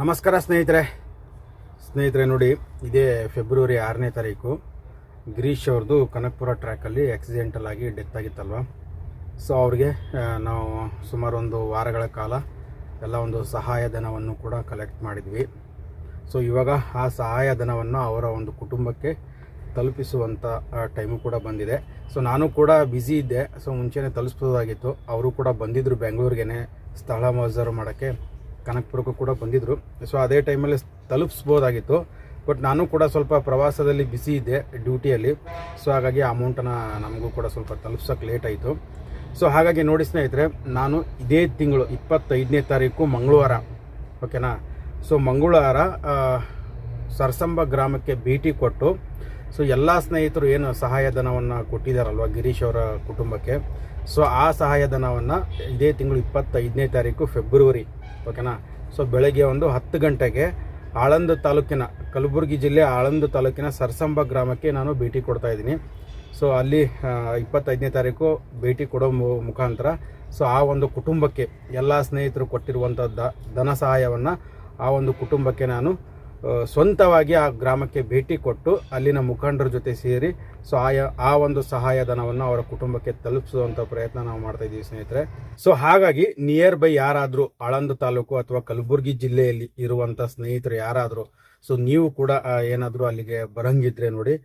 ನಮಸ್ಕಾರ ಸ್ನೇಹಿತರೆ. ಸ್ನೇಹಿತರೆ ನೋಡಿ, ಇದೇ ಫೆಬ್ರವರಿ ಆರನೇ ತಾರೀಕು. ಗಿರೀಶ್ ಅವ್ರದ್ದು ಕನಕಪುರ ಟ್ರ್ಯಾಕಲ್ಲಿ ಆಕ್ಸಿಡೆಂಟಲ್ ಆಗಿ ಡೆತ್ ಆಗಿತ್ತಲ್ವ? ಸೊ ಅವ್ರಿಗೆ ನಾವು ಸುಮಾರು ಒಂದು ವಾರಗಳ ಕಾಲ ಎಲ್ಲ ಒಂದು ಸಹಾಯಧನವನ್ನು ಕೂಡ ಕಲೆಕ್ಟ್ ಮಾಡಿದ್ವಿ. ಸೊ ಇವಾಗ ಆ ಸಹಾಯಧನವನ್ನು ಅವರ ಒಂದು ಕುಟುಂಬಕ್ಕೆ ತಲುಪಿಸುವಂಥ ಟೈಮು ಕೂಡ ಬಂದಿದೆ. ಸೊ ನಾನು ಕೂಡ ಬ್ಯುಸಿ ಇದ್ದೆ. ಸೊ ಮುಂಚೆನೇ ತಲುಪಿಸೋದಾಗಿತ್ತು. ಅವರು ಕೂಡ ಬಂದಿದ್ದರು ಬೆಂಗಳೂರಿಗೆ ಸ್ಥಳ ಮಜರು ಮಾಡೋಕ್ಕೆ. ಕನಕಪುರಕ್ಕೂ ಕೂಡ ಬಂದಿದ್ದರು ಸೊ ಅದೇ ಟೈಮಲ್ಲಿ ತಲುಪಿಸ್ಬೋದಾಗಿತ್ತು. ಬಟ್ ನಾನು ಕೂಡ ಸ್ವಲ್ಪ ಪ್ರವಾಸದಲ್ಲಿ ಬಿಸಿ ಇದ್ದೆ ಡ್ಯೂಟಿಯಲ್ಲಿ ಸೊ ಹಾಗಾಗಿ ಅಮೌಂಟನ್ನು ನಮಗೂ ಕೂಡ ಸ್ವಲ್ಪ ತಲುಪ್ಸೋಕ್ಕೆ ಲೇಟ್ ಆಯಿತು. ಸೊ ಹಾಗಾಗಿ ನೋಡಿ ಸ್ನೇಹಿತರೆ, ನಾನು ಇದೇ ತಿಂಗಳು ಇಪ್ಪತ್ತೈದನೇ ತಾರೀಕು ಮಂಗಳವಾರ ಓಕೆನಾ ಸೊ ಮಂಗಳವಾರ ಸರ್ಸಂಬ ಗ್ರಾಮಕ್ಕೆ ಭೇಟಿ ಕೊಟ್ಟು ಸೊ ಎಲ್ಲ ಸ್ನೇಹಿತರು ಏನು ಸಹಾಯಧನವನ್ನು ಕೊಟ್ಟಿದ್ದಾರಲ್ವ ಗಿರೀಶ್ ಅವರ ಕುಟುಂಬಕ್ಕೆ? ಸೊ ಆ ಸಹಾಯಧನವನ್ನು ಇದೇ ತಿಂಗಳು ಇಪ್ಪತ್ತೈದನೇ ತಾರೀಕು ಫೆಬ್ರವರಿ ಓಕೆನಾ ಸೊ ಬೆಳಗ್ಗೆ ಒಂದು ಹತ್ತು ಗಂಟೆಗೆ ಆಳಂದ ತಾಲೂಕಿನ, ಕಲಬುರಗಿ ಜಿಲ್ಲೆ ಆಳಂದ ತಾಲೂಕಿನ ಸರ್ಸಂಬ ಗ್ರಾಮಕ್ಕೆ ನಾನು ಭೇಟಿ ಕೊಡ್ತಾ ಇದ್ದೀನಿ. ಸೊ ಅಲ್ಲಿ ಇಪ್ಪತ್ತೈದನೇ ತಾರೀಕು ಭೇಟಿ ಕೊಡೋ ಮುಖಾಂತರ ಸೊ ಆ ಒಂದು ಕುಟುಂಬಕ್ಕೆ ಎಲ್ಲ ಸ್ನೇಹಿತರು ಕೊಟ್ಟಿರುವಂಥ ದ ಧನ ಸಹಾಯವನ್ನು ಆ ಒಂದು ಕುಟುಂಬಕ್ಕೆ ನಾನು ಸ್ವಂತವಾಗಿ ಆ ಗ್ರಾಮಕ್ಕೆ ಭೇಟಿ ಕೊಟ್ಟು ಅಲ್ಲಿನ ಮುಖಂಡರ ಜೊತೆ ಸೇರಿ ಸೊ ಆಯಾ, ಆ ಒಂದು ಸಹಾಯಧನವನ್ನು ಅವರ ಕುಟುಂಬಕ್ಕೆ ತಲುಪಿಸುವಂಥ ಪ್ರಯತ್ನ ನಾವು ಮಾಡ್ತಾ ಇದ್ದೀವಿ ಸ್ನೇಹಿತರೆ. ಸೊ ಹಾಗಾಗಿ ನಿಯರ್ ಬೈ ಯಾರಾದರೂ ಆಳಂದ ತಾಲೂಕು ಅಥವಾ ಕಲಬುರಗಿ ಜಿಲ್ಲೆಯಲ್ಲಿ ಇರುವಂಥ ಸ್ನೇಹಿತರು ಯಾರಾದರೂ, ಸೊ ನೀವು ಕೂಡ ಏನಾದರೂ ಅಲ್ಲಿಗೆ ಬರಂಗಿದ್ರೆ ನೋಡಿ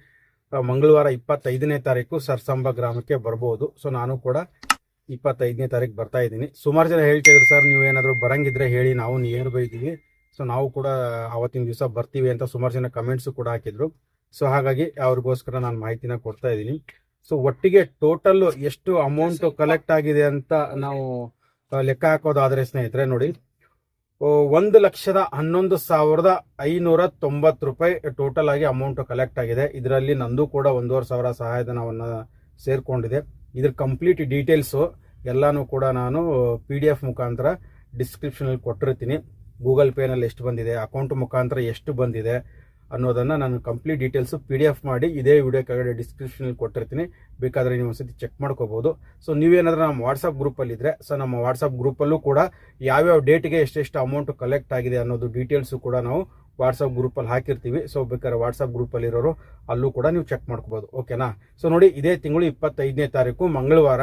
ಮಂಗಳವಾರ ಇಪ್ಪತ್ತೈದನೇ ತಾರೀಕು ಸರ್ಸಂಬ ಗ್ರಾಮಕ್ಕೆ ಬರ್ಬೋದು. ಸೊ ನಾನು ಕೂಡ ಇಪ್ಪತ್ತೈದನೇ ತಾರೀಕು ಬರ್ತಾ ಇದ್ದೀನಿ. ಸುಮಾರು ಜನ ಹೇಳ್ತಿದ್ರು, ಸರ್, ನೀವು ಏನಾದರೂ ಬರಂಗಿದ್ರೆ ಹೇಳಿ, ನಾವು ನಿಯರ್ ಬೈ ಇದ್ದೀವಿ ಸೊ ನಾವು ಕೂಡ ಅವತ್ತಿನ ದಿವಸ ಬರ್ತೀವಿ ಅಂತ ಸುಮಾರು ಜನ ಕಮೆಂಟ್ಸು ಕೂಡ ಹಾಕಿದ್ರು. ಸೊ ಹಾಗಾಗಿ ಅವ್ರಿಗೋಸ್ಕರ ನಾನು ಮಾಹಿತಿನ ಕೊಡ್ತಾ ಇದ್ದೀನಿ. ಸೊ ಒಟ್ಟಿಗೆ ಟೋಟಲ್ ಎಷ್ಟು ಅಮೌಂಟ್ ಕಲೆಕ್ಟ್ ಆಗಿದೆ ಅಂತ ನಾವು ಲೆಕ್ಕ ಹಾಕೋದಾದ್ರೆ ಸ್ನೇಹಿತರೆ ನೋಡಿ. ಒಂದು ಲಕ್ಷದ ಹನ್ನೊಂದು ಸಾವಿರದ ಐನೂರ ತೊಂಬತ್ತು ರೂಪಾಯಿ ಟೋಟಲ್ ಆಗಿ ಅಮೌಂಟ್ ಕಲೆಕ್ಟ್ ಆಗಿದೆ. ಇದರಲ್ಲಿ ನಂದು ಕೂಡ ಒಂದೂವರೆ ಸಾವಿರ ಸಹಾಯಧನವನ್ನು ಸೇರ್ಕೊಂಡಿದೆ. ಇದ್ರ ಕಂಪ್ಲೀಟ್ ಡೀಟೇಲ್ಸು ಎಲ್ಲಾನು ಕೂಡ ನಾನು ಪಿ ಡಿ ಎಫ್ ಮುಖಾಂತರ ಡಿಸ್ಕ್ರಿಪ್ಷನಲ್ಲಿ ಕೊಟ್ಟಿರ್ತೀನಿ. ಗೂಗಲ್ ಪೇನಲ್ಲಿ ಎಷ್ಟು ಬಂದಿದೆ, ಅಕೌಂಟ್ ಮುಖಾಂತರ ಎಷ್ಟು ಬಂದಿದೆ ಅನ್ನೋದನ್ನು ನಾನು complete details P D F ಮಾಡಿ ಇದೇ ವಿಡಿಯೋ ಕೆಳಗಡೆ ಡಿಸ್ಕ್ರಿಪ್ಷನಲ್ಲಿ ಕೊಟ್ಟಿರ್ತೀನಿ. ಬೇಕಾದರೆ ನೀವು ಒಂದ್ಸತಿ ಚೆಕ್ ಮಾಡ್ಕೋಬೋದು. ಸೊ ನೀವೇನಾದರೂ ನಮ್ಮ ವಾಟ್ಸಪ್ ಗ್ರೂಪಲ್ಲಿದ್ದರೆ ಸೊ ನಮ್ಮ ವಾಟ್ಸಪ್ ಗ್ರೂಪಲ್ಲೂ ಕೂಡ ಯಾವ್ಯಾವ ಡೇಟ್ಗೆ ಎಷ್ಟೆಷ್ಟು ಅಮೌಂಟ್ ಕಲೆಕ್ಟ್ ಆಗಿದೆ ಅನ್ನೋದು ಡೀಟೇಲ್ಸು ಕೂಡ ನಾವು ವಾಟ್ಸಪ್ ಗ್ರೂಪಲ್ಲಿ ಹಾಕಿರ್ತೀವಿ. ಸೊ ಬೇಕಾದ್ರೆ ವಾಟ್ಸಪ್ ಗ್ರೂಪಲ್ಲಿರೋರು ಅಲ್ಲೂ ಕೂಡ ನೀವು ಚೆಕ್ ಮಾಡ್ಕೋಬೋದು. ಓಕೆನಾ ಸೊ ನೋಡಿ, ಇದೇ ತಿಂಗಳು ಇಪ್ಪತ್ತೈದನೇ ತಾರೀಕು, ಮಂಗಳವಾರ.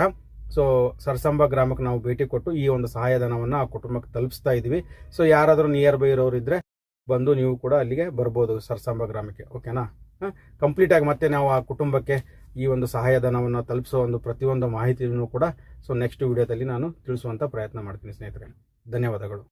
ಸೊ ಸರ್ಸಂಬ ಗ್ರಾಮಕ್ಕೆ ನಾವು ಭೇಟಿ ಕೊಟ್ಟು ಈ ಒಂದು ಸಹಾಯಧನವನ್ನು ಆ ಕುಟುಂಬಕ್ಕೆ ತಲುಪಿಸ್ತಾ ಇದ್ದೀವಿ ಸೊ ಯಾರಾದರೂ ನಿಯರ್ ಬೈ ಇರೋರು ಇದ್ದರೆ ಬಂದು ನೀವು ಕೂಡ ಅಲ್ಲಿಗೆ ಬರ್ಬೋದು ಸರ್ಸಂಬ ಗ್ರಾಮಕ್ಕೆ ಓಕೆನಾ ಕಂಪ್ಲೀಟಾಗಿ ಮತ್ತೆ ನಾವು ಆ ಕುಟುಂಬಕ್ಕೆ ಈ ಒಂದು ಸಹಾಯಧನವನ್ನು ತಲುಪಿಸೋ ಒಂದು ಪ್ರತಿಯೊಂದು ಮಾಹಿತಿಯನ್ನು ಕೂಡ ಸೊ ನೆಕ್ಸ್ಟ್ ವಿಡಿಯೋದಲ್ಲಿ ನಾನು ತಿಳಿಸುವಂಥ ಪ್ರಯತ್ನ ಮಾಡ್ತೀನಿ ಸ್ನೇಹಿತರೆ. ಧನ್ಯವಾದಗಳು.